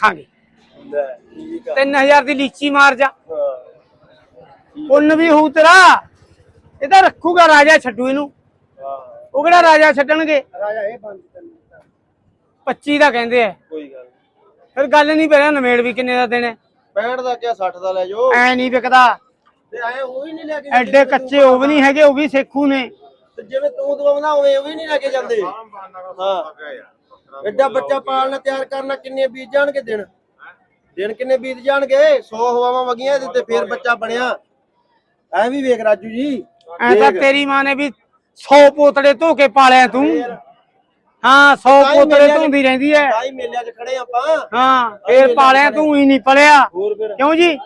ਰੱਖਾਂਗੇ। ਲੈ ਠੀਕ ਆ। 3000 ਦੀ ਲੀਚੀ ਮਾਰ ਜਾ। ਹਾਂ। ਪੁੰਨ ਵੀ ਹੋਊ ਤੇਰਾ। ਇਹ ਤਾਂ ਰੱਖੂਗਾ ਰਾਜਾ ਛੱਡੂ ਇਹਨੂੰ। ਉਹ ਕਿਹੜਾ ਰਾਜਾ ਛੱਡਣਗੇ? ਰਾਜਾ ਇਹ ਬੰਦ ਕਰ 25 ਦਾ ਕਹਿੰਦੇ ਆ। ਕੋਈ ਗੱਲ ਨੀ। ਫਿਰ ਗੱਲ ਨਹੀਂ ਪਿਆ ਨਵੇੜ ਵੀ ਕਿੰਨੇ ਦਾ ਦੇਣਾ। 65 ਦਾ ਕਿਆ 60 ਦਾ ਲੈ ਜਾਓ। ਐ ਨਹੀਂ ਵਿਕਦਾ। ਤੇ ਆਏ ਉਹ ਹੀ ਨਹੀਂ ਲੈ ਕੇ ਐਡੇ ਕੱਚੇ ਉਹ ਵੀ ਨਹੀਂ ਹੈਗੇ ਉਹ ਵੀ ਸੇਖੂ ਨੇ। ਤੇ ਜਿਵੇਂ ਤੂੰ ਦਵਾਉਂਦਾ ਹੋਵੇ ਉਹ ਵੀ ਨਹੀਂ ਲੈ ਕੇ ਜਾਂਦੇ। ਹਾਂ। ਐਡਾ ਬੱਚਾ ਪਾਲਣਾ ਤਿਆਰ ਕਰਨਾ ਕਿੰਨੇ ਬੀਜ ਜਾਣਗੇ ਦਿਨ? ਦਿਨ ਕਿੰਨੇ ਬੀਤ ਜਾਣਗੇ? 100 ਹਵਾਵਾਂ ਵਗੀਆਂ ਇਹਦੇ ਤੇ ਫੇਰ ਬੱਚਾ ਬਣਿਆ। ਐ ਵੀ ਵੇਖ ਰਾਜੂ ਜੀ ਐ ਤਾਂ। ਤੇਰੀ ਮਾਂ ਨੇ ਵੀ 100 ਪੋਤੜੇ ਧੋ ਕੇ ਪਾਲਿਆ ਤੂੰ। ਹਾਂ 100 ਤਾਂ ਹੀ ਪੋਤੜੇ ਧੋਂਦੀ ਰਹਿੰਦੀ ਐ। ਹੀ ਮੇਲਿਆਂ 'ਚ ਖੜੇ ਆਪਾਂ। ਹਾਂ ਫੇਰ ਪਾਲਿਆ ਤੂੰ ਹੀ ਨਹੀਂ ਪਲਿਆ। ਕਿਉਂ ਜੀ?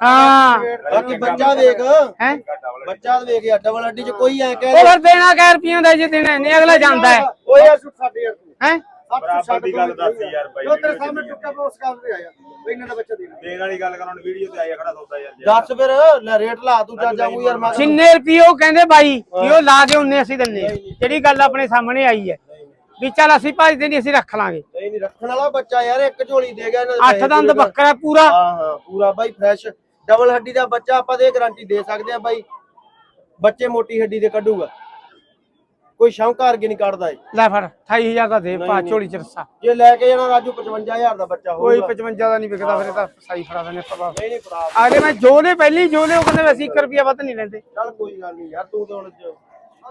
ਹਾਂ। ਬਾਕੀ ਬੱਚਾ ਵੇਖ ਹੈ? ਬੱਚਾ ਵੇਖ ਯਾ ਡਬਲ ਅੱਡੀ 'ਚ ਕੋਈ ਐ ਉਹ ਕਹਿ ਫਿਰ ਦੇਣਾ ਕੈ ਰੁਪਈਆਂ ਦਾ ਜੇ ਦੇਣਾ ਨਹੀਂ ਅਗਲਾ ਜਾਂਦਾ ਹੈ। ਓਏ ਯਾਰ ਸੁੱਟ ਸਾਡੇ ਯਾਰ ਤੂੰ। ਹੈ? ਬਰਾਬਰ ਦੀ ਗੱਲ ਦੱਸ ਯਾਰ ਬਾਈ ਜੋ ਤੇਰੇ ਸਾਹਮਣੇ ਟੁੱਟਾ ਪਿਆ ਉਸ ਕੰਮ ਤੇ ਆਇਆ ਬਈ ਇਹਨਾਂ ਦਾ ਬੱਚਾ ਦੇਣਾ ਦੇਣ ਵਾਲੀ ਗੱਲ ਕਰਾਂ ਵੀਡੀਓ ਤੇ ਆਇਆ ਖੜਾ ਸੌਦਾ ਯਾਰ ਦੱਸ ਫਿਰ ਲੈ ਰੇਟ ਲਾ ਤੂੰ ਜਾ ਜਾਊ ਯਾਰ ਮੈਂ ਜਿੰਨੇ ਰੁਪਏ ਉਹ ਕਹਿੰਦੇ ਬਾਈ ਕਿ ਉਹ ਲਾ ਦੇ ਉਹਨੇ ਅਸੀਂ ਦਿੰਨੇ। ਆ। ਜਿਹੜੀ ਗੱਲ ਆਪਣੇ ਸਾਹਮਣੇ ਆਈ ਹੈ। ਵੀ ਚੱਲ ਅਸੀਂ ਭਜਦੇ ਨਹੀਂ ਅਸੀਂ ਰੱਖ ਲਾਂਗੇ। ਨਹੀਂ ਨਹੀਂ ਰੱਖਣ ਵਾਲਾ ਬੱਚਾ ਯਾਰ ਇੱਕ ਝੋਲੀ ਦੇ ਗਿਆ ਇਹਨਾਂ ਦੇ ਅੱਠ ਪੈਸੇ ਦੰਦ ਪੂਰੇ ਕਰ। ਬੱਕਰਾ ਪੂਰਾ। ਹਾਂ ਹਾਂ ਪੂਰਾ ਬਾਈ ਫਰੈਸ਼ ਡਬਲ ਹੱਡੀ ਦਾ ਬੱਚਾ ਆਪਾਂ ਦੇ ਗਾਰੰਟੀ ਦੇ ਸਕਦੇ ਆ ਬਾਈ। ਬੱਚੇ ਮੋਟੀ ਹੱਡੀ ਦੇ ਕੱਢੂਗਾ। ਕੋਈ ਸ਼ੌਂਕਾਰ ਕੇ ਨਹੀਂ ਕੱਢਦਾ ਏ ਲੈ ਫੜ 28000 ਦਾ ਦੇ ਪਾ ਝੋਲੀ ਚ ਰੱਸਾ। ਜੇ ਲੈ ਕੇ ਜਾਣਾ ਰਾਜੂ 55000 ਦਾ ਬੱਚਾ ਕੋਈ ਹੋਊਗਾ। 55 ਦਾ ਨਹੀਂ ਵਿਕਦਾ ਫਿਰ ਇਹ ਤਾਂ ਸਾਈ ਫੜਾ ਦੇਣੇ ਆਪਾਂ ਨਹੀਂ ਨਹੀਂ ਭਰਾ ਆਗੇ ਮੈਂ ਜੋ ਨੇ ਪਹਿਲੀ ਜੋ ਨੇ ਉਹ ਕਹਿੰਦੇ ਅਸੀਂ 1 ਰੁਪਿਆ ਵੱਧ ਨਹੀਂ ਲੈਂਦੇ। ਚੱਲ ਕੋਈ ਗੱਲ ਨਹੀਂ ਯਾਰ ਤੂੰ ਤਾਂ ਹੁਣ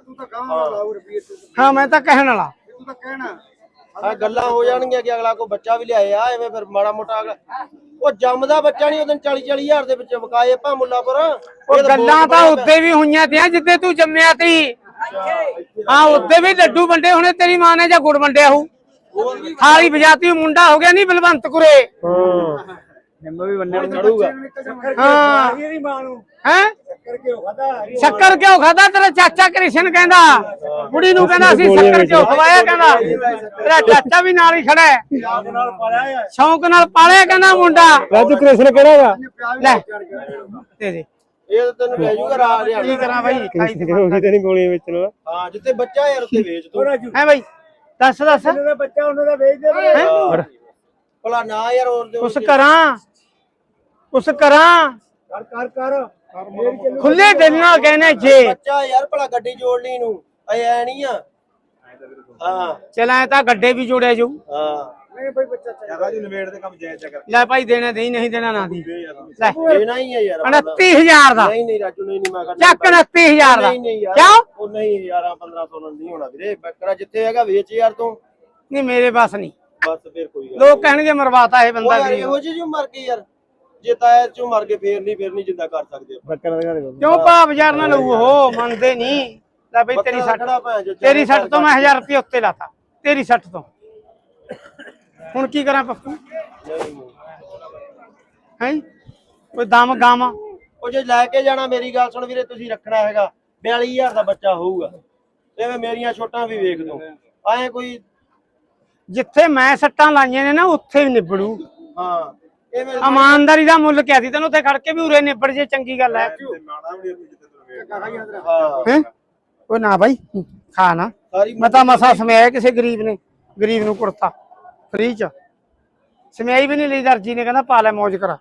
ਤੂੰ ਤਾਂ ਕਹਾਂ ਲਾਉ ਰੁਪਏ ਤੂੰ ਹਾਂ ਮੈਂ ਤਾਂ ਕਹਿਣ ਵਾਲਾ। ਤੂੰ ਤਾਂ ਕਹਿਣਾ। ਆ ਗੱਲਾਂ ਹੋ ਜਾਣਗੀਆਂ ਕਿ ਅਗਲਾ ਕੋ ਬੱਚਾ ਵੀ ਲਿਆਏ ਆ ਐਵੇਂ ਫਿਰ ਮਾੜਾ ਮੋਟਾ ਅਗਲਾ। ਉਹ ਜੰਮਦਾ ਬੱਚਾ ਨਹੀਂ ਉਹਦਨ 40 40 ਹਜ਼ਾਰ ਦੇ ਵਿੱਚ ਵਿਕਾਏ ਭਾ ਮੁੱਲਾਪੁਰ। ਉਹ ਗੱਲਾਂ ਤਾਂ ਉੱਤੇ ਵੀ ਹੋਈਆਂ ਤੀਆਂ ਜਿੱਦੇ ਤੂੰ ਜੰਮਿਆ ਤੀ। ਹਾਂ ਉੱਤੇ ਵੀ ਲੱਡੂ ਵੰਡੇ ਹੋਣੇ ਤੇਰੀ ਮਾਂ ਨੇ ਜਾਂ ਗੁੜ ਵੰਡਿਆ ਹੋਊ। ਥਾਲੀ ਵਜਾਤੀ ਮੁੰਡਾ ਹੋ ਗਿਆ ਨਹੀਂ ਬਲਵੰਤ ਕੁਰੇ ਨਿੰਮ ਵੀ ਬੰਨੇ ਚੜੂਗਾ। ਹਾਂ। ਇਹਦੀ ਮਾਂ ਨੂੰ। ਹੈ? ਸ਼ੱਕਰ ਕਿਉਂ ਖਾਦਾ ਤੇਰਾ ਚਾਚਾ ਕ੍ਰਿਸ਼ਨ ਕਹਿੰਦਾ। ਕੁੜੀ ਨੂੰ ਕਹਿੰਦਾ ਅਸੀਂ ਸ਼ੱਕਰ ਕਿਉਂ ਖਵਾਇਆ ਕਹਿੰਦਾ। ਤੇਰਾ ਚਾਚਾ ਵੀ ਨਾਲ ਹੀ ਖੜਾ ਹੈ। ਨਾਲ ਪਾਲਿਆ ਆ ਸ਼ੌਂਕ ਨਾਲ ਪਾਲਿਆ ਕਹਿੰਦਾ ਮੁੰਡਾ। ਰਾਜੂ ਕ੍ਰਿਸ਼ਨ ਕਿਹੜਾਗਾ ਲੈ। ਦੇ ਦੇ ਇਹ ਤਾਂ ਤੈਨੂੰ ਲੈ ਜੂਗਾ ਰਾਹ ਕੀ ਕਰਾਂ ਬਾਈ? ਹੋ ਗਈ ਤੇਰੀ ਗੋਲੀਆਂ ਵਿੱਚ ਨੂੰ ਹਾਂ ਜਿੱਥੇ ਬੱਚਾ ਯਾਰ ਉੱਥੇ ਵੇਚ ਤੂੰ ਹੈ ਬਾਈ? ਦੱਸ ਦੱਸ। ਦਾ ਬੱਚਾ ਉਹਨਾਂ ਦਾ ਵੇਚ ਦੇ ਹੈਂ? ਭਲਾ ਨਾ ਯਾਰ ਹੋਰ ਦੇ ਉਸ ਕਰਾਂ ਉਸ ਕਰਾਂ ਕਰ ਕਰ ਕਰ। ਖੁੱਲੇ ਦਿਲ ਨਾਲ ਕਹਿੰਦੇ ਜੇ। ਬੱਚਾ ਯਾਰ ਭਲਾ ਗੱਡੀ ਜੋੜ ਲਈ ਨੂੰ ਐ ਐ ਨਹੀਂ ਆ। ਹਾਂ। ਚਲਾਂ ਤਾਂ ਗੱਡੇ ਵੀ ਜੋੜਿਆ ਜਾਊ। ਹਾਂ। ਨਹੀਂ ਭਾਈ ਬੱਚਾ ਯਾਰ ਰਾਜੂ ਨਵੇੜ ਦੇ ਕੰਮ ਜਾਇਜ਼ ਚੱਕਰ ਲੈ ਭਾਈ ਦੇਣਾ ਨਹੀਂ ਨਹੀਂ ਦੇਣਾ ਨਾ ਦੀ ਲੈ। ਦੇਣਾ ਹੀ ਹੈ ਯਾਰ ਆਪਣਾ। 29000 ਦਾ। ਨਹੀਂ ਨਹੀਂ ਰਾਜੂ ਨਹੀਂ ਨਹੀਂ ਮੈਂ ਕਰਦਾ ਚੱਕ 29000 ਦਾ। ਨਹੀਂ ਨਹੀਂ ਯਾਰ। ਕਿਉਂ ਉਹ ਨਹੀਂ ਯਾਰ 1500 ਨਾਲ ਨਹੀਂ ਹੋਣਾ ਵੀਰੇ। ਬੱਕਰਾ ਜਿੱਥੇ ਹੈਗਾ ਵੇਚ ਯਾਰ ਤੂੰ। ਨਹੀਂ ਮੇਰੇ ਬਸ ਨਹੀਂ। ਬਸ ਫਿਰ ਕੋਈ ਗੱਲ ਲੋਕ ਕਹਿਣਗੇ ਮਰਵਾਤਾ ਇਹ ਉਹ ਬੰਦਾ ਗਰੀਬ। ਜਿਹੀ ਜੋ ਮਰ ਗਈ ਯਾਰ? ਜੇ ਤਾਇਆ ਚੋਂ ਮਰ ਕੇ ਫੇਰ ਨਹੀਂ ਫੇਰ ਨਹੀਂ ਜਿੰਦਾ ਕਰ ਸਕਦੇ ਦਾ ਕਿਉਂ ਭਾਵ ਯਾਰ ਨਾ ਲਊ? ਉਹ ਮੰਨਦੇ ਨਹੀਂ। ਲੈ ਬਈ ਤੇਰੀ ਬੱਕਰਾ ਸੱਟ ਖੜਾ ਭੈਣ ਚੋ, ਤੇਰੀ ਸੱਟ ਤੋਂ ਮੈਂ 1000 ਰੁਪਏ ਉੱਤੇ ਲਾਤਾ। ਤੇਰੀ ਸੱਟ ਤੋਂ। ਹੁਣ ਕੀ ਕਰਾਂ ਪੱਪੂ। ਹੈ? ਕੋਈ ਦਮ ਗਮ ਉਹ ਜੇ ਲੈ ਕੇ ਜਾਣਾ ਮੇਰੀ ਗੱਲ ਸੁਣ ਵੀਰੇ ਤੁਸੀਂ ਰੱਖਣਾ ਹੈਗਾ। 42000 ਦਾ ਬੱਚਾ ਹੋਊਗਾ। ਐਵੇਂ ਮੇਰੀਆਂ ਛੋਟਾਂ ਵੀ ਵੇਖ ਦੋ। ਐ ਕੋਈ ਜਿੱਥੇ ਮੈਂ ਸੱਟਾਂ ਲਾਈਆਂ ਨੇ ਨਾ ਉੱਥੇ ਵੀ ਨਿਬੜੂ। ਹਾਂ। ਇਮਾਨਦਾਰੀ ਦਾ ਮੁੱਲ ਕਿਹਾ ਸੀ ਤੈਨੂੰ ਉੱਥੇ ਖੜ ਕੇ ਵੀ ਉਰੇ ਨਿਬੜ ਜੇ ਚੰਗੀ ਗੱਲ ਹੈ। ਹਾਂ। ਉਹ ਨਾ ਬਾਈ ਖਾ ਨਾ। ਸਾਰੀ ਮੈਂ ਤਾਂ ਮਸਾ ਸਮਿਆਇਆ ਕਿਸੇ ਗਰੀਬ ਨੇ ਗਰੀਬ ਨੂੰ ਕੁੜਤਾ ਫ੍ਰੀ ਚ। ਸਮਿਆਈ ਵੀ ਨਹੀਂ ਲਈ ਦਰਜੀ ਨੇ ਕਹਿੰਦਾ ਪਾ ਲੈ ਮौज ਕਰਾ।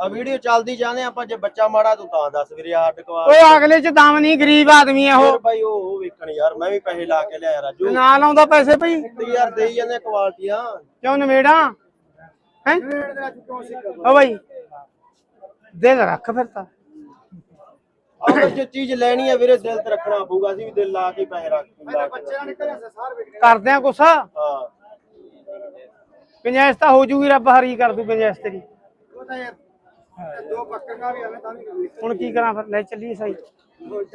ਆ ਵੀਡੀਓ ਚੱਲਦੀ ਜਾਂਦੇ ਆਪਾਂ ਜੇ ਬੱਚਾ ਮਾੜਾ ਤੂੰ ਤਾਂ ਦੱਸ ਵੀਰੇ ਹੱਡ ਕਵਾ ਓਏ ਅਗਲੇ ਚ ਦਮ ਨਹੀਂ ਗਰੀਬ ਆਦਮੀ ਆ ਉਹ। ਭਾਈ ਉਹ ਉਹ ਵੇਖਣ ਯਾਰ ਮੈਂ ਵੀ ਪੈਸੇ ਲਾ ਕੇ ਲਿਆਇਆ ਰਾਜੂ। ਨਾ ਲਾਉਂਦਾ ਪੈਸੇ ਭਈ। ਤੇ ਯਾਰ ਦੇਈ ਜਾਂਦੇ ਕੁਆਲਟੀਆਂ ਕਿਉਂ ਨਵੇੜਾ? ਹੈ? ਓ ਬਾਈ। ਦੇ ਦੇ ਰੱਖ ਫਿਰ ਤਾਂ। ਅਗਰ ਜੇ ਚੀਜ਼ ਲੈਣੀ ਹੈ ਵੀਰੇ ਦਿਲ ਤੇ ਰੱਖਣਾ ਪਊਗਾ ਅਸੀਂ ਵੀ ਦਿਲ ਲਾ ਕੇ ਪੈਸੇ ਰੱਖ ਲਾ ਕੇ ਕਰਦੇ ਆ ਕੁਛ? ਹਾਂ। ਗੁੰਜਾਇਸ਼ ਤਾਂ ਹੋ ਜੂਗੀ ਰੱਬ ਹਰੀ ਕਰ ਦੂ ਗੁੰਜਾਇਸ਼ ਤੇਰੀ। ਦੋ ਬੱਕਰੀਆਂ ਵੀ ਆਵੇ ਤਾਂ ਵੀ ਹੁਣ ਕੀ ਕਰਾਂ ਫਿਰ? ਲੈ ਚੱਲੀਏ ਸਹੀ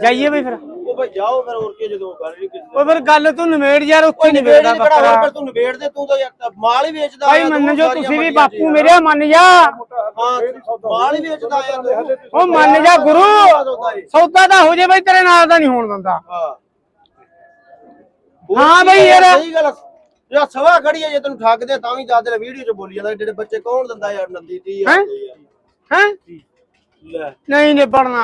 ਜਾਈਏ ਬਈ ਫਿਰ। ਉਹ ਭਾਈ ਜਾਓ ਫਿਰ ਹੋਰ ਕੀ ਜਦੋਂ ਗੱਲ ਨਹੀਂ ਕਿਸੇ ਓਏ ਫਿਰ ਗੱਲ ਤੂੰ ਨਵੇੜ ਯਾਰ ਉੱਥੇ ਨਿਬੇੜ ਨਿਬੇੜਦਾ ਦੇ ਬੱਕਰਾ। ਫਿਰ ਤੂੰ ਨਿਬੇੜ ਦੇ ਤੂੰ ਤਾਂ ਯਾਰ ਮਾਲ ਹੀ ਵੇਚਦਾ ਭਾਈ ਤੂੰ, ਮੰਨ ਜੋ ਤੁਸੀਂ ਵੀ ਬਾਪੂ ਯਾਰ। ਮੇਰੇ ਮੰਨ ਜਾ। ਹਾਂ ਮਾਲ ਹੀ ਵੇਚਦਾ ਤੂੰ। ਉਹ ਮੰਨ ਜਾ ਗੁਰੂ। ਸੌਦਾ ਤਾਂ ਹੋ ਜੇ ਬਈ ਤੇਰੇ ਨਾਲ ਦਾ ਨਹੀਂ ਹੋਣ ਦਿੰਦਾ। ਹਾਂ। ਹਾਂ ਬਈ ਯਾਰ। ਸਹੀ ਗੱਲ ਯਾ ਸਵਾ ਖੜੀ ਹੈ ਜੇ ਤੈਨੂੰ ਠੱਗਦੇ ਤਾਂ ਵੀ ਦੱਸ ਦੇ ਵੀਡੀਓ 'ਚ ਬੋਲੀ ਜਾਂਦਾ ਜਿਹੜੇ ਬੱਚੇ ਕੌਣ ਦਿੰਦਾ ਯਾਰ ਨੰਦੀ 30 ਹੈਂ? ਹੈ? ਨਹੀਂ ਨਿਬੜਨਾ।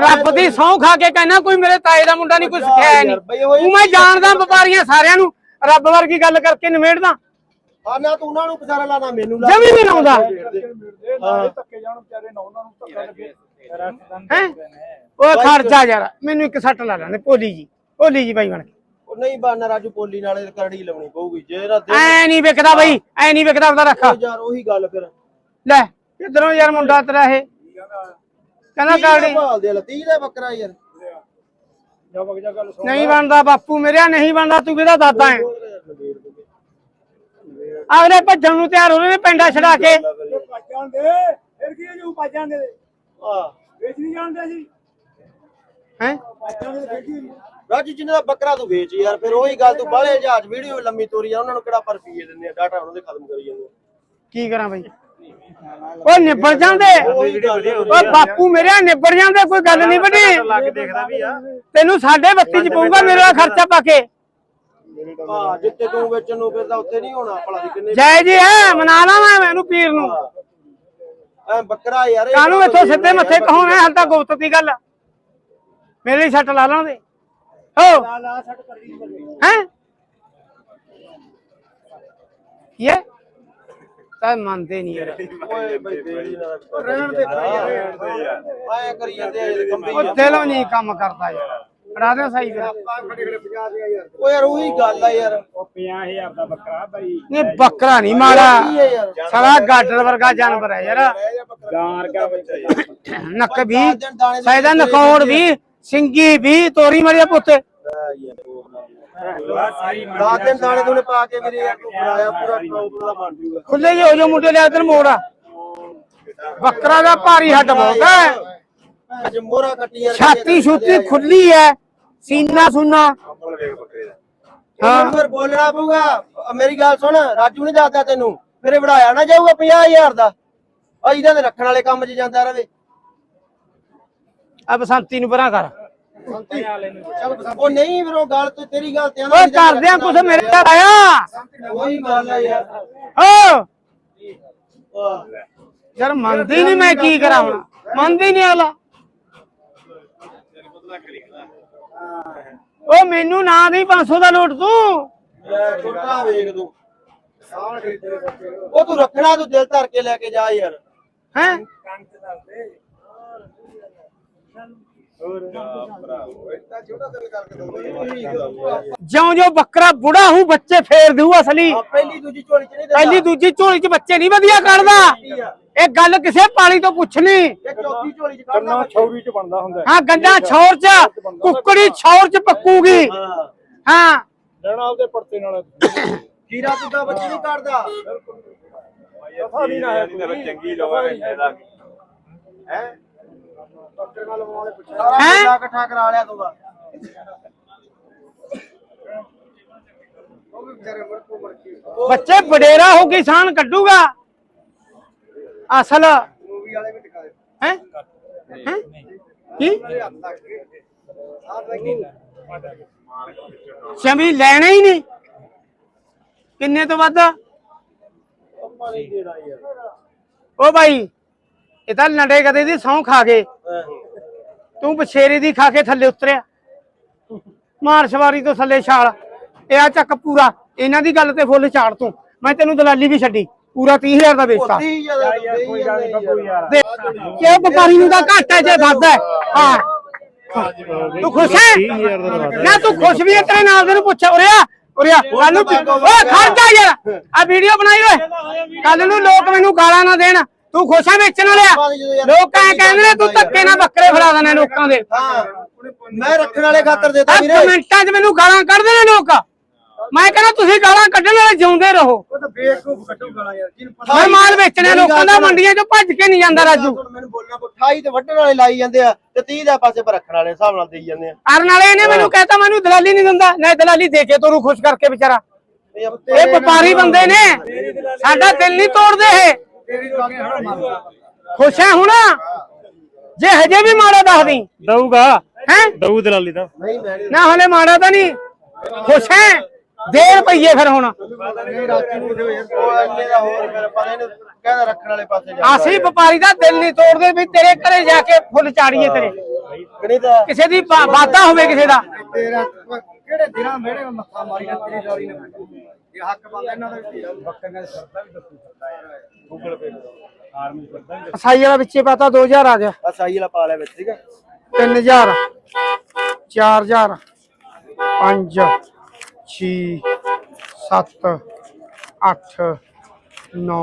ਰੱਬ ਦੀ ਸੌਂ ਖਾ ਕੇ ਕਹਿਣਾ ਕੋਈ ਮੇਰੇ ਤਾਏ ਦਾ ਮੁੰਡਾ ਨਹੀਂ ਕੋਈ ਸਿੱਖਿਆ ਨਹੀਂ। ਉਹ ਮੈਂ ਜਾਣਦਾ ਵਪਾਰੀਆਂ ਸਾਰਿਆਂ ਨੂੰ। ਰੱਬ ਵਰਗੀ ਗੱਲ ਕਰਕੇ ਨਿਬੇੜਦਾ। ਆ ਨਾ ਤੂੰ ਉਹਨਾਂ ਨੂੰ ਪਸਾਰਾ ਲਾਣਾ ਮੈਨੂੰ ਲਾ ਜਮੀ ਵੀ ਨਾ ਆਉਂਦਾ ਹਾਂ। ਧੱਕੇ ਜਾਣ ਵਿਚਾਰੇ ਨਾ ਉਹਨਾਂ ਨੂੰ ਧੱਕਾ ਲੱਗੇ। ਹੈ? ਓਏ ਖਰਚਾ ਯਾਰ ਮੈਨੂੰ ਇੱਕ ਸੱਟ ਲਾ ਲੈਂਦੇ ਭੋਲੀ ਜੀ। ਭੋਲੀ ਜੀ ਬਾਈ ਬਣ ਕੇ। ਉਹ ਨਹੀਂ ਬਾਨਾ ਰਾਜੂ ਪੋਲੀ ਨਾਲੇ ਕਰੜੀ ਲਾਉਣੀ ਪਊਗੀ। ਜੇ ਨਾ ਦੇ ਐ ਨਹੀਂ ਵਿਕਦਾ ਬਾਈ ਐ ਨਹੀਂ ਵਿਕਦਾ ਉਹਦਾ ਰੱਖ। ਯਾਰ ਉਹੀ ਗੱਲ ਫਿਰ। ਲੈ ਕਿਧਰੋਂ ਯਾਰ ਮੁੰਡਾ ਤੇਰਾ ਇਹ। ਕਹਿੰਦਾ ਕਾੜੀ ਭਾਲਦੇ ਲ 30 ਦਾ ਬੱਕਰਾ ਯਾਰ। ਜਾ ਵਗ ਜਾ ਗੱਲ ਸੁਣ ਨਹੀਂ ਬਣਦਾ ਬਾਪੂ ਮੇਰਿਆ ਨਹੀਂ ਬਣਦਾ ਤੂੰ ਕਿਹਦਾ ਦਾਦਾ ਹੈ? ਅਗਲੇ ਭੱਜਣ ਨੂੰ ਤਿਆਰ ਹੋ ਰਹੇ ਨੇ ਪਿੰਡਾ ਛਡਾ ਕੇ। ਪਾਜਾਂ ਦੇ ਫਿਰ ਕੀ ਜੂ ਪਾਜਾਂ ਦੇ ਆ ਵੇਚ ਨਹੀਂ ਜਾਣਦੇ ਸੀ ਹੈ? ਰਾਜੂ ਜਿੰਨਾ ਦਾ ਬੱਕਰਾ ਤੂੰ ਵੇਚ ਯਾਰ ਫਿਰ ਉਹੀ ਗੱਲ ਤੂੰ ਬਾਹਲੇ ਜਹਾਜ਼ ਵੀਡੀਓ ਲੰਮੀ ਤੋਰੀ ਆ ਉਹਨਾਂ ਨੂੰ ਕਿਹੜਾ ਪਰ ਪੀਏ ਦਿੰਦੇ ਆ? ਡਾਟਾ ਉਹਨਾਂ ਦੇ ਖਤਮ ਕਰੀ ਜਾਂਦੇ ਆ। ਕੀ ਕਰਾਂ ਬਾਈ? ਓ ਨਿਬੜ ਜਾਂਦੇ। ਉਹੀ ਬਾਪੂ ਮੇਰਿਆ ਨਿਬੜ ਜਾਂਦੇ ਕੋਈ ਗੱਲ ਨਹੀਂ ਬਣੀ ਲੱਗ ਦੇਖਦਾ ਵੀ ਆ ਤੈਨੂੰ ਸਾਡੇ 32 ਚ ਪਊਗਾ ਮੇਰਾ ਖਰਚਾ ਪਾ ਕੇ। ਹਾਂ ਜਿੱਤੇ ਤੂੰ ਵੇਚਣ ਨੂੰ ਫਿਰਦਾ ਉੱਥੇ ਨਹੀਂ ਹੋਣਾ ਭਲਾ ਦੀ ਕਿੰਨੇ ਜੈ ਜੀ ਹੈ ਮਨਾ ਲਾ ਮੈਂ ਮੈਨੂੰ ਪੀਰ ਨੂੰ। ਐ ਬੱਕਰਾ ਯਾਰ ਇਹ ਕਾਹਨੂੰ ਇੱਥੋਂ ਸਿੱਧੇ ਮੱਥੇ ਕਹੋਣਾ ਹਾਲ ਤਾਂ ਗੁਪਤ ਦੀ ਗੱਲ। ਮੇਰੇ ਲਈ ਸੱਟ ਲਾ ਲਾਉਂਦੇ ਹੋ। ਲਾ ਛੱਡ ਕਰੀ ਹੈ? ਇਹ ਤਾਂ ਮੰਨਦੇ ਨਹੀਂ ਯਾਰ। ਓਏ ਬਈ ਬੇੜੀ ਨਾ ਰਹਿਣ ਦੇ ਆਏ ਕਰੀ ਜਾਂਦੇ ਆ ਇਹ ਕੰਬੀ ਉਹ ਦਿਲੋਂ ਨਹੀਂ ਕੰਮ ਕਰਦਾ। ਯਾਰ ਫੜਾ ਦੇ ਸਹੀ ਫਿਰ। ਖੜੇ ਖੜੇ 50 ਦੇ ਯਾਰ ਓ ਯਾਰ ਉਹੀ ਗੱਲ ਆ ਯਾਰ। ਉਹ 50000 ਦਾ ਬੱਕਰਾ ਬਾਈ। ਨਹੀਂ ਬੱਕਰਾ ਨਹੀਂ ਮਾੜਾ। ਕੀ ਸਾਲਾ ਗਾਡਰ ਵਰਗਾ ਜਾਨਵਰ ਹੈ ਯਾਰ। ਗਾਂ ਰਗਾ ਬੱਚਾ ਯਾਰ। ਨੱਕ ਵੀ ਸਾਇਦਾ ਨਕੌੜ ਵੀ ਸਿੰਗੀ ਵੀ ਤੋਰੀ ਮਰਿਆ ਪੁੱਤ। ਦਸ ਦਿਨ ਦਾਣੇ ਦੂਣੇ ਪਾ ਕੇ ਮੇਰੇ ਯਾਰ ਤੂੰ ਬਣਾਇਆ ਪੂਰਾ ਟੌਪ ਦਾ ਬਣ ਜੂਗਾ ਖੁੱਲੇ ਜਿਹੇ ਹੋ ਜੋ ਮੁੰਡੇ ਲਿਆ ਤੈਨੂੰ ਮੋੜਾ ਬੱਕਰਾ ਦਾ ਭਾਰੀ ਹੱਡ ਬਹੁਤ ਹੈ। ਅੱਜ ਮੋਹਰਾ ਕੱਟੀ ਯਾਰ। ਛਾਤੀ ਛੂਤੀ ਖੁੱਲੀ ਹੈ ਸੀਨਾ ਸੁਨਾ। ਹਾਂ। ਫਿਰ ਬੋਲਣਾ ਪਊਗਾ। ਮੇਰੀ ਗੱਲ ਸੁਣ ਰਾਜੂ ਨਹੀਂ ਦੱਸਦਾ ਤੈਨੂੰ ਮੇਰੇ ਵੜਾਇਆ ਨਾ ਜਾਊਗਾ 50000 ਦਾ। ਆ ਇਹਦਾ ਤੇ ਰੱਖਣ ਵਾਲੇ ਕੰਮ 'ਚ ਜਾਂਦਾ ਰਵੇ ਆ ਬਸੰਤੀ ਨੂੰ ਪਰਾਂ ਕਰ। ਉਹ ਨਹੀਂ ਫਿਰ ਉਹ ਗੱਲ ਤੇ ਤੇਰੀ ਗੱਲ ਤੇ ਓਏ ਕਰਦਿਆਂ ਕੁਛ ਮੇਰੇ ਘਰ ਆਇਆ। ਉਹੀ ਗੱਲ ਆ ਯਾਰ। ਓ! ਆਹ, ਯਾਰ ਮੰਨਦੀ ਨਹੀਂ ਮੈਂ ਕੀ ਕਰਾਂ ਹੁਣ? ਮੰਨਦੀ ਨਹੀਂ ਆਲਾ ਓ ਮੈਨੂੰ ਨਾ ਨਹੀਂ 500 ਦਾ ਨੋਟ ਤੂੰ। ਲੈ ਛੋਟਾ ਵੇਖ ਤੂੰ। ਉਹ ਤੂੰ ਰੱਖਣਾ ਤੂੰ ਦਿਲ ਧਰ ਕੇ ਲੈ ਕੇ ਜਾ ਯਾਰ। ਹੈ? ਜਿਉਂ ਜਿਉਂ ਬੱਕਰਾ ਬੁੜਾ ਹੂੰ ਬੱਚੇ ਫੇਰ ਦੂ ਅਸਲੀ। ਪਹਿਲੀ ਦੂਜੀ ਝੋਲੀ 'ਚ ਨਹੀਂ ਪਹਿਲੀ ਦੂਜੀ ਝੋਲੀ 'ਚ ਬੱਚੇ ਨਹੀਂ ਵਧੀਆ ਕੱਢਦਾ। ਇਹ ਗੱਲ ਕਿਸੇ ਪਾਲੀ ਤੋਂ ਪੁੱਛਣੀ। ਇਹ ਚੌਥੀ ਝੋਲੀ 'ਚ ਕੱਢਦਾ ਬੱਚੇ। ਛੌਰੀ ਚ ਬਣਦਾ ਹੁੰਦਾ ਹਾਂ। ਗੰਡਾ ਛੌਰ 'ਚ ਕੁੱਕੜੀ ਛੌਰ 'ਚ ਪੱਕੂਗੀ। ਹਾਂ। ਹਾਂ। ਲੈਣਾ ਆਪਦੇ ਪਰਤੇ ਨਾਲ। ਜੀਰਾ ਦੁੱਧਾ ਬੱਚੀ ਨਹੀਂ ਕੱਢਦਾ। ਚੰਗੀ ਲੋਗਾ ਇਹਦਾ। ਹੈ? ਹੈਂ? ਇਕੱਠਾ ਕਰਾ ਲਿਆ ਤੂੰ ਤਾਂ। ਬੱਚੇ ਬਡੇਰਾ ਹੋ ਕੇ ਸਾਨ ਕੱਢੂਗਾ। ਅਸਲ। ਮੂਵੀ ਵਾਲੇ ਵੀ ਟਿਕਾ ਦੇ। ਹੈ? ਹੈ? ਕੀ? ਸ਼ਮੀ ਲੈਣਾ ਹੀ ਨਹੀਂ। ਕਿੰਨੇ ਤੋਂ ਵੱਧ? ਓ ਭਾਈ ਇਹ ਤਾਂ ਲੰਡੇ ਕਦੇ ਦੀ ਸੌਂ ਖਾ ਗਏ। ਤੂੰ ਬਛੇਰੇ ਦੀ ਖਾ ਕੇ ਥੱਲੇ ਉਤਰਿਆ। ਮਾਰ ਸਵਾਰੀ ਤੋਂ ਥੱਲੇ ਛਾਲ। ਇਹ ਆ ਚੱਕ ਪੂਰਾ। ਇਹਨਾਂ ਦੀ ਗੱਲ ਤੇ ਫੁੱਲ ਝਾੜ ਤੂੰ। ਮੈਂ ਤੈਨੂੰ ਦਲਾਲੀ ਵੀ ਛੱਡੀ। ਪੂਰਾ 30000 ਦਾ ਵੇਚਤਾ। ਕਿਉਂ ਵਪਾਰੀ ਨੂੰ ਤਾਂ ਘਾਟਾ ਜੇ ਵੱਧਦਾ ਹੈ। ਹਾਂ। ਤੂੰ ਖੁਸ਼ ਹੈ? ਨਾ ਤੂੰ ਖੁਸ਼ ਵੀ ਹੈ ਤੇਰੇ ਨਾਲ ਦੇ ਨੂੰ ਪੁੱਛ ਉਰਿਆ ਉਰਿਆ ਕੱਲ ਨੂੰ ਓਏ ਖੜ ਜਾ ਯਾਰ। ਆ ਵੀਡੀਓ ਬਣਾਈ ਓਏ। ਕੱਲ ਨੂੰ ਲੋਕ ਮੈਨੂੰ ਗਾਲਾਂ ਨਾ ਦੇਣ। ਤੂੰ ਖੁਸ਼ ਵੇਚਣ ਵਾਲਿਆ ਲੋਕ ਐ ਕਹਿੰਦੇ ਨੇ ਤੂੰ ਧੱਕੇ ਨਾਲ ਬੱਕਰੇ ਫੜਾ ਦਿੰਦੇ ਲੋਕਾਂ ਦੇ। ਹਾਂ ਮੈਂ ਰੱਖਣ ਵਾਲੇ ਖਾਤਰ ਦੇਤਾ ਵੀਰੇ। ਕਮੈਂਟਾਂ 'ਚ ਮੈਨੂੰ ਗਾਲਾਂ ਕੱਢਦੇ ਨੇ ਲੋਕ। ਮੈਂ ਕਹਿੰਦਾ ਤੁਸੀਂ ਗਾਲਾਂ ਕੱਢਣ ਵਾਲੇ ਜਿਉਂਦੇ ਰਹੋ। ਉਹ ਤਾਂ ਬੇਵਕੂਫ ਕੱਢੂ ਗਾਲਾਂ ਯਾਰ ਜਿਹਨੂੰ ਮੈਂ ਮਾਲ ਵੇਚਣੇ ਲੋਕਾਂ ਦਾ ਮੰਡੀਆਂ 'ਚੋਂ ਭੱਜ ਕੇ ਨਹੀਂ ਜਾਂਦਾ ਰਾਜੂ। ਮੈਨੂੰ ਬੋਲਣਾ ਪਊ 28 ਤੇ ਵੱਢਣ ਵਾਲੇ ਲਾਈ ਜਾਂਦੇ ਆ ਤੇ 30 ਦਾ ਪਾਸੇ ਪਰ ਰੱਖਣ ਵਾਲੇ ਹਿਸਾਬ ਨਾਲ ਦੇਈ ਜਾਂਦੇ ਆ। ਅਰਨ ਵਾਲੇ ਇਹਨੇ ਮੈਨੂੰ ਕਹਿਤਾ ਮੈਨੂੰ ਦਲਾਲੀ ਨਹੀਂ ਦਿੰਦਾ। ਨਾ ਦਲਾਲੀ ਦੇ ਕੇ ਤੋਰੂ ਖੁਸ਼ ਕਰਕੇ ਵਿਚਾਰਾ। ਇਹ ਵਪਾਰੀ ਬੰਦੇ ਨੇ। ਸਾਡਾ ਦਿਲ ਨਹੀਂ ਤੋੜਦੇ ਇਹ। ਤੇਰੀ ਖੁਸ਼ ਹੈ ਹੁਣ? ਜੇ ਹਜੇ ਵੀ ਮਾੜਾ ਦੱਸਦੀ। ਦਊਗਾ। ਹੈ? ਦਊ ਦਲਾਲੀ ਤਾਂ। ਨਾ ਹਲੇ ਮਾੜਾ ਤਾਂ ਨਹੀਂ। ਖੁਸ਼ ਹੈ ਦੇ ਰੁਪਈਏ ਫਿਰ ਹੁਣ। ਨਹੀਂ ਰਾਤੀ ਨੂੰ ਦਿਓ ਯਾਰ ਉਹ ਇੰਨੇ ਦਾ ਹੋਰ ਫਿਰ ਪਤਾ ਨਹੀਂ ਕਹਿੰਦਾ ਰੱਖਣ ਵਾਲੇ ਪਾਸੇ ਜਾ ਅਸੀਂ ਵਪਾਰੀ ਦਾ ਦਿਲ ਨਹੀਂ ਤੋੜਦੇ ਵੀ ਤੇਰੇ ਘਰੇ ਜਾ ਕੇ ਫੁੱਲ ਚਾੜੀਏ ਤੇਰੇ। ਦਾ? ਕਿਸੇ ਦੀ ਵਾ- ਵਾਧਾ ਹੋਵੇ ਕਿਸੇ ਦਾ। ਤੇਰਾ ਕਿਹੜੇ ਦਿਨਾਂ ਮੇੜੇ ਮੱਥਾ ਮਾਰੀ ਨਾ ਤੇਰੀ ਨਾ? ਇਹ ਹੱਕ ਬੰਦਾ ਇਹਨਾਂ ਦਾ ਵੀ। ਬੱਕਰੀਆਂ ਦੇ ਸਰਦਾ ਵੀ ਦੱਸੂ ਸਰਦਾ ਵੀ ਸਾਈ ਵਾਲਾ ਵਿੱਚੇ ਪਤਾ 2000 ਆ ਗਿਆ। ਆ ਸਾਈ ਵਾਲਾ ਪਾ ਲਿਆ ਵਿੱਚ ਠੀਕ ਆ? 3000 4000 5 6 7 8 9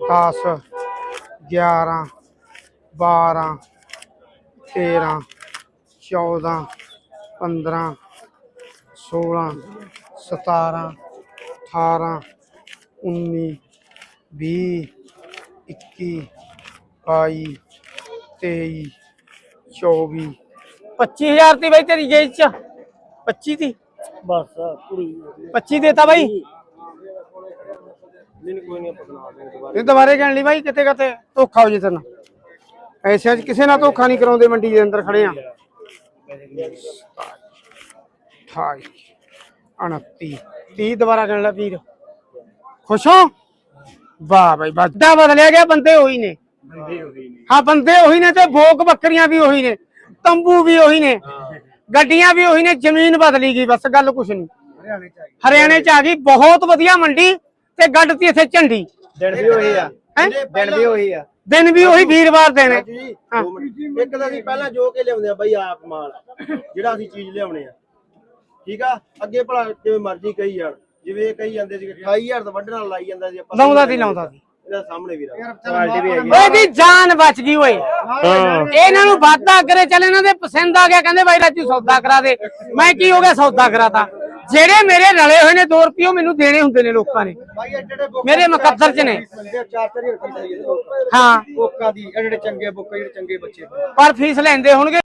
10 11 12 13 14 15 16 17 18 19 20 21 22 23 24 25000 ਦੀ ਬਾਈ ਤੇਰੀ ਜੇਬ ਚ। 25 ਦੀ। ਬਸ ਪੂਰੀ 25 ਦੇਤਾ ਬਾਈ। ਨਹੀਂ ਕੋਈ ਨਹੀਂ ਪਕਣਾ ਦੇ ਦੁਬਾਰਾ। ਇਹ ਦੁਬਾਰੇ ਕਹਿਣ ਲਈ ਬਾਈ ਕਿਤੇ ਕਿਤੇ ਧੋਖਾ ਹੋ ਜੇ ਤੈਨੂੰ। ਐਸਿਆਂ 'ਚ ਕਿਸੇ ਨਾਲ ਧੋਖਾ ਨਹੀਂ ਕਰਾਉਂਦੇ ਮੰਡੀ ਦੇ ਅੰਦਰ ਖੜੇ ਆ। 28 29 30 ਦੁਬਾਰਾ ਕਹਿਣ ਲਾ ਵੀਰ। ਖੁਸ਼ ਹੋ? ਵਾਹ ਬਾਈ ਵੱਡਾ ਬਦਲਿਆ ਗਿਆ ਬੰਦੇ ਉਹੀ ਨੇ। ਬੰਦੇ ਹਾਂ ਬੰਦੇ ਉਹੀ ਨੇ ਤੇ ਭੋਗ ਬੱਕਰੀਆਂ ਵੀ ਉਹੀ ਨੇ ਤੰਬੂ ਵੀ ਉਹੀ ਨੇ ਗੱਡੀਆਂ ਵੀ ਉਹੀ ਨੇ ਜ਼ਮੀਨ ਬਦਲੀ ਗਈ ਬਸ ਗੱਲ ਕੁਛ ਨਹੀਂ। ਹਰਿਆਣੇ ਚ ਆਈ ਹਰਿਆਣੇ ਚ ਆ ਗਈ ਬਹੁਤ ਵਧੀਆ ਮੰਡੀ ਤੇ ਗੱਡਤੀ ਇੱਥੇ ਝੰਡੀ। ਦਿਨ ਵੀ ਉਹੀ ਆ। ਹੈਂ? ਦਿਨ ਵੀ ਉਹੀ ਆ। ਦਿਨ ਵੀ ਉਹੀ ਵੀਰਵਾਰ ਦੇ ਨੇ ਜੀ ਦੋ ਮਿੰਟ। ਇੱਕ ਤਾਂ ਅਸੀਂ ਪਹਿਲਾਂ ਜੋ ਕੇ ਲਿਆਉਂਦੇ ਆ ਬਾਈ ਆਪ ਮਾਲ ਜਿਹੜਾ ਅਸੀਂ ਚੀਜ਼ ਲਿਆਉਣੇ ਆ। ਠੀਕ ਆ? ਅੱਗੇ ਭਲਾ ਜਿਵੇਂ ਮਰਜ਼ੀ ਕਹੀ ਜਾਣ। ਜਿਵੇਂ ਕਹੀ ਜਾਂਦੇ ਸੀ 28000 ਤਾਂ ਵੱਢਣ ਨਾਲ ਲਾਈ ਜਾਂਦਾ ਸੀ ਆਪਾਂ। ਲਾਉਂਦਾ ਸੀ ਲਾਉਂਦਾ ਸੀ। ਇਹਦਾ ਸਾਹਮਣੇ ਵੀ ਰੱਖ। ਕੁਆਲਿਟੀ ਵੀ ਹੈਗੀ ਓਏ ਦੀ ਜਾਨ ਬਚ ਗਈ ਓਏ। ਹਾਂ। ਇਹਨਾਂ ਨੂੰ ਵਾਦਾ ਕਰੇ ਚੱਲ ਇਹਨਾਂ ਦੇ ਪਸੰਦ ਆ ਗਿਆ ਕਹਿੰਦੇ ਬਾਈ ਰਾਜੂ ਸੌਦਾ ਕਰਾ ਦੇ। ਮੈਂ ਕੀ ਹੋ ਗਿਆ ਸੌਦਾ ਕਰਾਤਾ? ਜਿਹੜੇ ਮੇਰੇ ਰਲੇ ਹੋਏ ਨੇ 2 ਰੁਪਏ ਮੈਨੂੰ ਦੇਣੇ ਹੁੰਦੇ ਨੇ ਲੋਕਾਂ ਨੇ। ਮੇਰੇ ਮੁਕੱਦਰ ਚ ਨੇ। ਬੰਦੇ 4-4 ਰੁਪਏ ਚਾਹੀਦੇ ਹਾਂ। ਬੋਕਾਂ ਦੀ ਐਡੇ ਚੰਗੇ ਬੋਕਾਂ ਜਿਹੜੇ ਚੰਗੇ ਬੱਚੇ। ਪਰ ਫੀਸ ਲੈਂਦੇ ਹੋਣਗੇ।